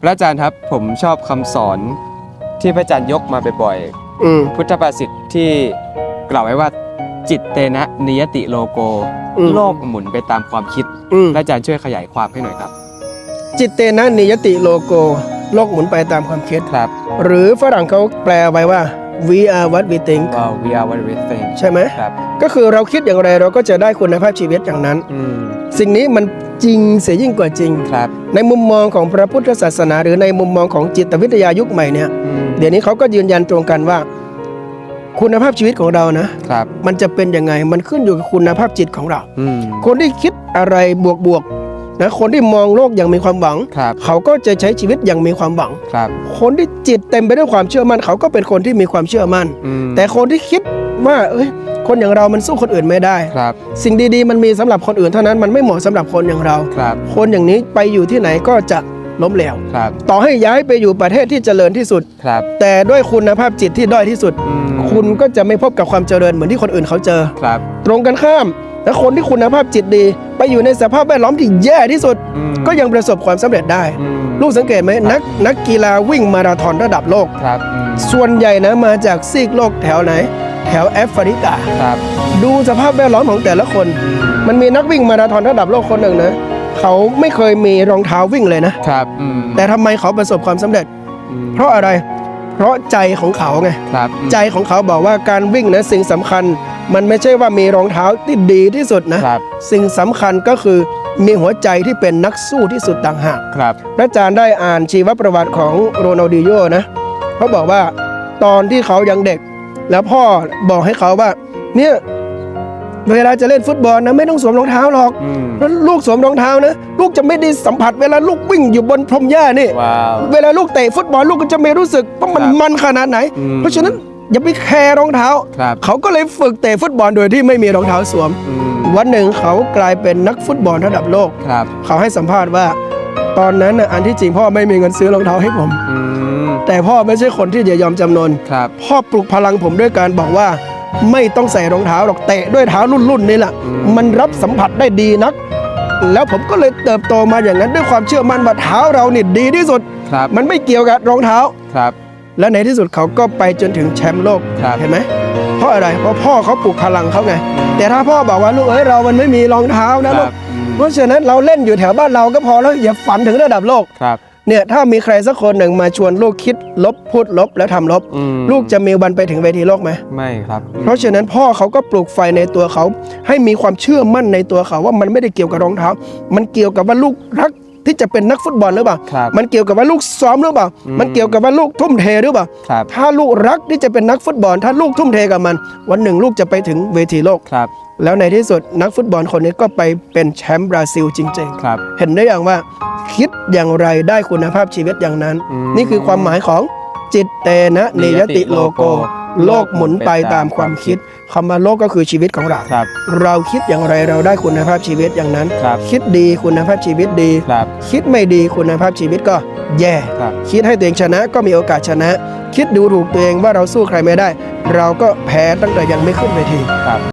พระอาจารย์ครับผมชอบคำสอนที่พระอาจารย์ยกมาบ่อยอืม ๆพุทธภาษิตที่กล่าวไว้ว่าจิตเตนะนิยติโลโก อืม โลกหมุนไปตามความคิดอืมพระอาจารย์ช่วยขยายความให้หน่อยครับจิตเตนะนิยติโลโก โลกหมุนไปตามความคิด ครับ หรือฝรั่งเขาแปลไว้ว่า we are what we think wow we are what we think ใช่ไหม ครับก็คือเราคิดอย่างไรเราก็จะได้คุณภาพชีวิตอย่างนั้น อืมสิ่งนี้มันจริงเสียยิ่งกว่าจริง ครับในมุมมองของพระพุทธศาสนา หรือในมุมมองของจิตวิทยายุคใหม่เนี่ย อืมเดี๋ยวนี้เขาก็ยืนยันตรงกันว่า คุณภาพชีวิตของเรานะ ครับมันจะเป็นยังไง มันขึ้นอยู่กับคุณภาพจิตของเรา อืมคนที่คิดอะไรบวกๆ นะคนที่มองโลกอย่างมีความหวัง ครับเขาก็จะใช้ชีวิตอย่างมีความหวัง ครับคนที่จิตเต็มไปด้วยความเชื่อมั่น เขาก็เป็นคนที่มีความเชื่อมั่น อืมแต่คนที่คิดว่าเอ้ยคนอย่างเรามันสู้คนอื่นไม่ได้ ครับสิ่งดีๆ มันมีสำหรับคนอื่นเท่านั้นมันไม่เหมาะสำหรับคนอย่างเรา ครับ คนอย่างนี้ไปอยู่ที่ไหนก็จะ ล้มเหลวครับ ต่อให้ย้ายไปอยู่ประเทศที่เจริญที่สุด ครับ แต่ด้วยคุณภาพจิตที่ด้อยที่สุด อืม คุณก็จะไม่พบกับความเจริญเหมือนที่คนอื่นเขาเจอ ครับ ตรงกันข้ามและคนที่คุณภาพจิตดี ไปอยู่ในสภาพแวดล้อมที่แย่ที่สุด อืม ก็ยังประสบความสำเร็จได้ อืมลูกสังเกตไหมนักนักกีฬาวิ่งมาราธอนระดับโลก ครับอืมส่วนใหญ่นะมาจากซีกโลกแถวไหน แถวแอฟริกา ครับดูสภาพแวดล้อมของแต่ละคน มันมีนักวิ่งมาราธอนระดับโลกคนหนึ่งนะ เขาไม่เคยมีรองเท้าวิ่งเลยนะ ครับอืมแต่ทำไมเขาประสบความสำเร็จ อืมเพราะอะไร เพราะใจของเขาไง ครับอืมใจของเขาบอกว่าการวิ่งนะสิ่งสำคัญ มันไม่ใช่ว่ามีรองเท้าที่ดีที่สุดนะ ครับสิ่งสำคัญก็คือมีหัวใจที่เป็นนักสู้ที่สุดต่างหาก ครับพระอาจารย์ได้อ่านชีวประวัติของโรนัลดิโยนะเขาบอกว่าตอนที่เขายังเด็ก แล้วพ่อบอกให้เขาว่า เนี่ย เวลาจะเล่นฟุตบอลนะไม่ต้องสวมรองเท้าหรอกอืมแล้วลูกสวมรองเท้านะ ลูกจะไม่ได้สัมผัส เวลาลูกวิ่งอยู่บนพรมหญ้านี่ว้าวเวลาลูกเตะฟุตบอลลูกก็จะไม่รู้สึกว่ามันครับมันขนาดไหนอืมเพราะฉะนั้นอย่าไปแคร์รองเท้าครับเขาก็เลยฝึกเตะฟุตบอลโดยที่ไม่มีรองเท้าสวมอืมวันหนึ่งเขากลายเป็นนักฟุตบอลระดับโลกครับเขาให้สัมภาษณ์ว่า ตอนนั้นน่ะอันที่จริงพ่อไม่มีเงินซื้อรองเท้าให้ผมอืมแต่พ่อไม่ใช่คนที่จะยอมจำนนครับพ่อปลุกพลังผมด้วยการบอกว่า ไม่ต้องใส่รองเท้าหรอกเตะด้วยเท้ารุ่นๆนี่แหละอืมมันรับสัมผัสได้ดีนัก แล้วผมก็เลยเติบโตมาอย่างนั้นด้วยความเชื่อมั่นว่าเท้าเรานี่ดีที่สุดครับมันไม่เกี่ยวกับรองเท้าครับ และในที่สุดเขาก็ไปจนถึงแชมป์โลกครับเห็นไหมเพราะอะไรเพราะพ่อเขาปลุกพลังเขาไง แต่ถ้าพ่อบอกว่าลูกเอ้ยเรามันไม่มีรองเท้านะคลูรักบอืมเพราะฉะนั้นเราเล่นอยู่แถวบ้านเราก็พอแล้วอย่าฝันถึงระดับโลกครับ เนี่ยถ้ามีใครสักคนหนึ่งมาชวนลูกคิดลบพูดลบแล้วทำลบ อืมลูกจะมีวันไปถึงเวทีโลกไหม ไม่ครับอืมเพราะฉะนั้นพ่อเขาก็ปลูกไฟในตัวเขา ให้มีความเชื่อมั่นในตัวเขาว่ามันไม่ได้เกี่ยวกับรองเท้า มันเกี่ยวกับว่าลูกรักที่จะเป็นนักฟุตบอลหรือเปล่า ครับ มันเกี่ยวกับว่าลูกซ้อมหรือเปล่าอืมมันเกี่ยวกับว่าลูกทุ่มเทหรือเปล่า ครับถ้าลูกรักที่จะเป็นนักฟุตบอล ถ้าลูกทุ่มเทกับมัน วันหนึ่งลูกจะไปถึงเวทีโลก ครับ แล้วในที่สุดนักฟุตบอลคนนี้ก็ไปเป็นแชมป์บราซิลจริงๆ ครับ เห็นได้อย่างว่าคิดอย่างไรได้คุณภาพชีวิตอย่างนั้น อืม นี่คือความหมายของจิตเตนะเนยติโลโก โลกหมุนไปตามความคิดคำว่าโลกก็คือชีวิตของเรา ครับ เราคิดอย่างไรเราได้คุณภาพชีวิตอย่างนั้น ครับ คิดดีคุณภาพชีวิตดี ครับ คิดไม่ดีคุณภาพชีวิตก็แย่ ครับ คิดให้ตัวเองชนะก็มีโอกาสชนะ คิดดูถูกตัวเองว่าเราสู้ใครไม่ได้ เราก็แพ้ตั้งแต่ยังไม่ขึ้นเวที ครับ